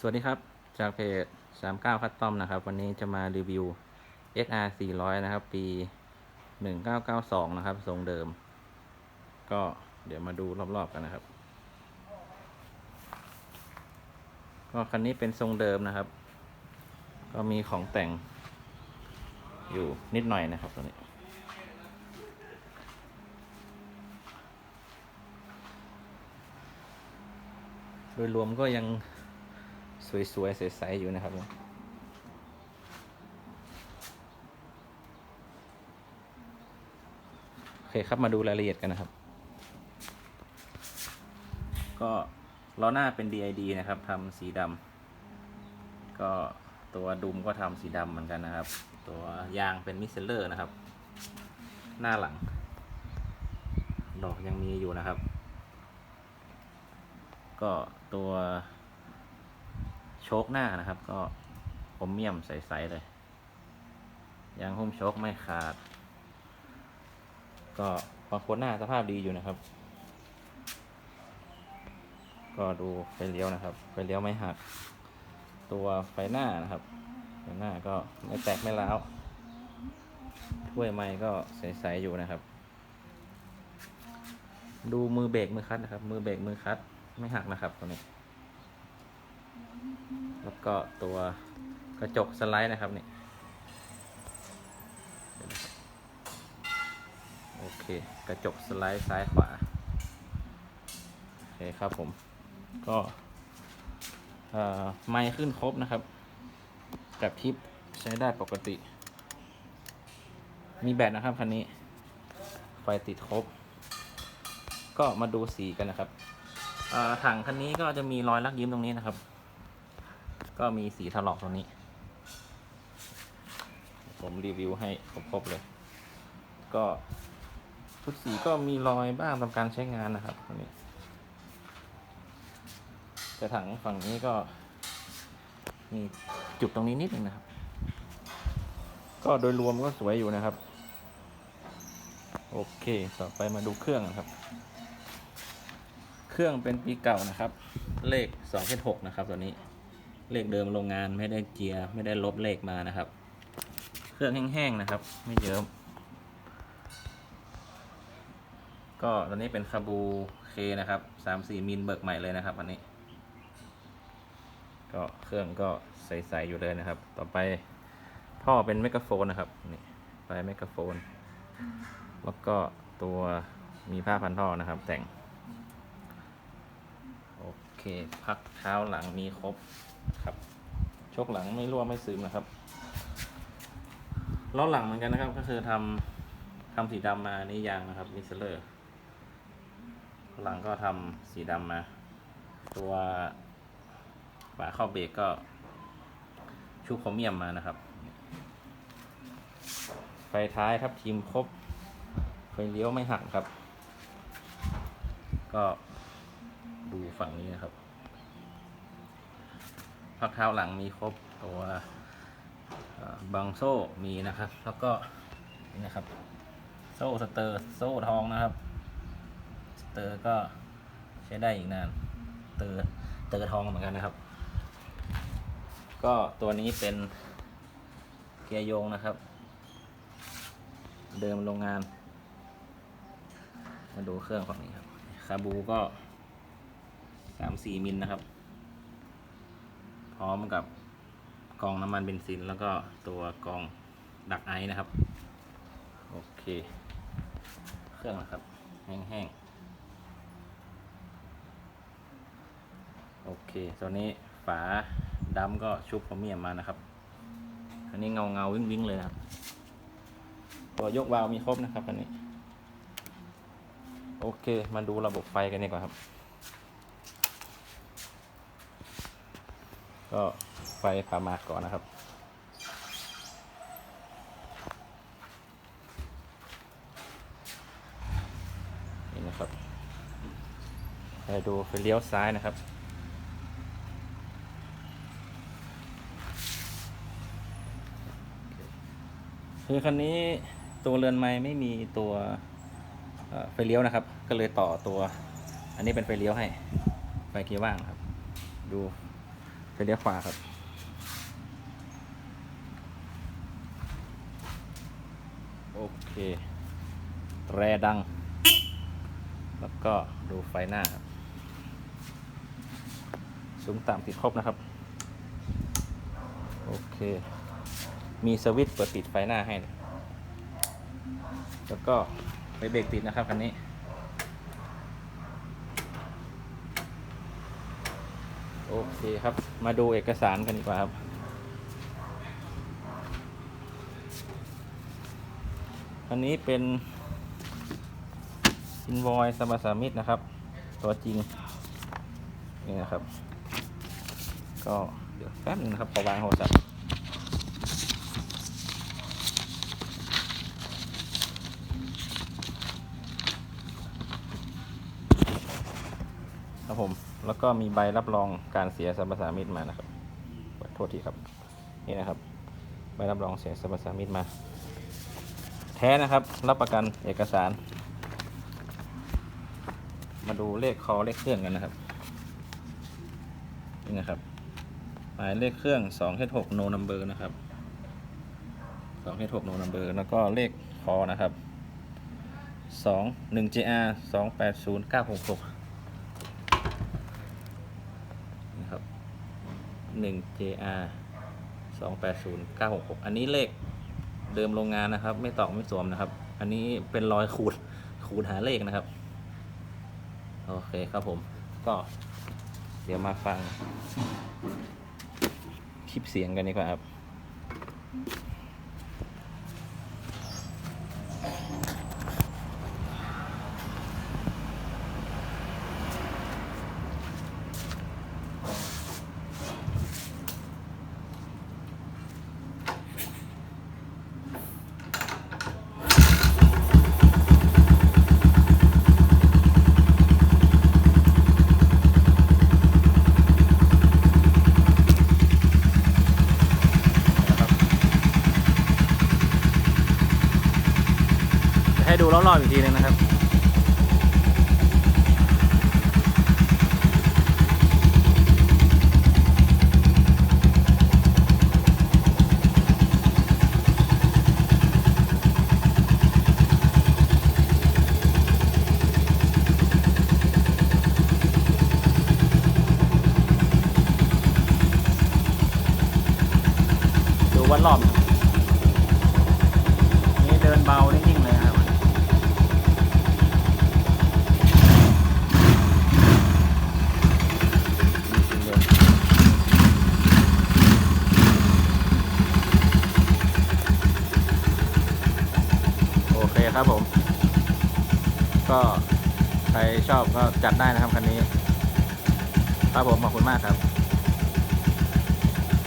สวัสดีครับ จากเพจ 39 คัตตอมนะครับ วันนี้จะมารีวิว XR 400 นะครับ ปี 1992 นะครับ ทรงเดิม ก็เดี๋ยวมาดูรอบๆกันนะครับ ก็คันนี้เป็นทรงเดิมนะครับ ก็มีของแต่งอยู่นิดหน่อยนะครับตัวนี้โดยรวมก็ยัง สวยๆใสๆอยู่นะครับโอเคครับมาดูรายละเอียดกันนะครับ ก็ล้อหน้าเป็น DID นะครับทำสีดำก็ตัวดุมก็ทำสีดำเหมือนกันนะครับ ตัวยางเป็นมิสเซลเลอร์นะครับ หน้าหลัง ดอกยังมีอยู่นะครับ ก็ตัว โชคหน้านะครับ ก็อมเมียมใสๆเลย ยางหุ้มโชคไม่ขาด ก็บางคนหน้าสภาพดีอยู่นะครับ ก็ดูไฟเลี้ยวนะครับ ไฟเลี้ยวไม่หัก ตัวไฟหน้านะครับไฟหน้าก็ไม่แตกไม่ร้าวถ้วยไม้ก็ใสๆอยู่นะครับ ดูมือเบรกมือคัดนะครับ มือเบรกมือคัดไม่หักนะครับตัวนี้ แล้วก็ตัวกระจกสไลด์นะครับนี่โอเค กระจกสไลด์ซ้ายขวา โอเคครับผม ก็ไมค์ขึ้นครบนะครับกับทิปใช้ได้ปกติ มีแบตนะครับคันนี้ ไฟติดครบ ก็มาดูสีกันนะครับถังคันนี้ก็จะมีรอยลักยิ้มตรงนี้นะครับ ก็มีสีถลอกตรงนี้ ผมรีวิวให้ครบๆเลย ก็ชุดสีก็มีรอยบ้างตามการใช้งานนะครับตรงนี้แต่ถังฝั่งนี้ก็ มีจุดตรงนี้นิดนึงนะครับ ก็โดยรวมก็สวยอยู่นะครับ โอเค ต่อไปมาดูเครื่องนะครับ เครื่องเป็นปีเก่านะครับ เลข2 7 6นะครับตัวนี้ เลขเดิมโรงงานไม่ได้เจียร์ไม่ได้ลบเลขมานะครับ เครื่องแห้งๆนะครับ ไม่เยิ้มก็ตอนนี้เป็นคาบูเคนะครับสามสี่มิลเบิกใหม่เลยนะครับอันนี้ ก็เครื่องก็ใสๆอยู่เลยนะครับ ต่อไปท่อเป็นไมโครโฟนนะครับนี่ไปไมโครโฟน แล้วก็ตัวมีผ้าพันท่อนะครับ แต่ง โอเค พักเท้าหลังมีครบ ครับชกหลังไม่รั่วไม่ซึมนะครับล้อหลังเหมือนกันนะครับ ก็คือทำทำสีดำมานี่ยางนะครับมิสเลอร์หลังก็ทำสีดำมา ตัวฝาเข้าเบรกก็ชุบโครเมียมมานะครับ ไฟท้ายทับทีมครบไฟเลี้ยวไม่หักครับ ก็ดูฝั่งนี้นะครับ พักเท้าหลังมีครบตัวบังโซ่มีนะครับ แล้วก็นี่นะครับ โซ่สเตอร์โซ่ทองนะครับ สเตอร์ก็ใช้ได้อีกนาน เตอร์เตอร์ทองเหมือนกันนะครับ ก็ตัวนี้เป็นเกียร์โยงนะครับ เดิมโรงงาน มาดูเครื่องฝั่งนี้ครับคาบูก็สามสี่มิลนะครับ พร้อมกับกองน้ำมันเบนซิน แล้วก็ตัวกองดักไอนะครับ โอเค เครื่องนะครับ แห้งๆ โอเค ตัวนี้ฝาดำก็ชุบพรเมียมมานะครับ อันนี้เงาเงาวิ่งวิ่งๆเลยนะครับ ตัวยกวาล์วมีครบนะครับอันนี้ โอเค มาดูระบบไฟกันดีกว่าครับ ก็ไฟพามาก่อนนะครับ นี่นะครับไปดูไฟเลี้ยวซ้ายนะครับคือคันนี้ตัวเรือนไม้ไม่มีตัวไฟเลี้ยวนะครับ ก็เลยต่อตัว อันนี้เป็นไฟเลี้ยวให้ไฟเกียร์ว่างครับ ดู ไปเลี้ยวขวาครับ โอเคแรดัง แล้วก็ดูไฟหน้าครับซุ้มตามติดครบนะครับ โอเค มีสวิตช์เปิดปิดไฟหน้าให้ แล้วก็ไปเบรกติดนะครับคันนี้ โอ เคครับ มาดูเอกสารกันดีกว่าครับ อันนี้เป็นอินวอยสมสามิตนะครับ ตัวจริง นี่นะครับ ก็เดี๋ยวแป๊บนึงนะครับขอวางโทรศัพท์ ครับผม แล้วก็มีใบรับรองการเสียสมสามิตมานะครับโทษทีครับ นี่นะครับ ใบรับรองเสียสมสามิตมา แท้นะครับ รับประกันเอกสาร มาดูเลขคอเลขเครื่องกันนะครับ นี่นะครับหมายเลขเครื่อง2 h 6 no number นะครับ2 h 6 no number แล้วก็เลขคอนะครับ 2 1 JR 2 8 0 9 6 6นะครับ 1 JR 2 8 0 9 6 6 อันนี้เลขเดิมโรงงานนะครับ ไม่ตอกไม่สวมนะครับ อันนี้เป็นรอยขูดขูดหาเลขนะครับ โอเคครับผม ก็เดี๋ยวมาฟัง คลิปเสียงกันดีกว่าครับ ดูรอบๆอีกทีนึงนะครับดูวันรอบนี่เดินเบานิ่งๆเลยครับ โอเค ครับผม ก็ใครชอบก็จัดได้นะครับคันนี้ ครับผมขอบคุณมากครับ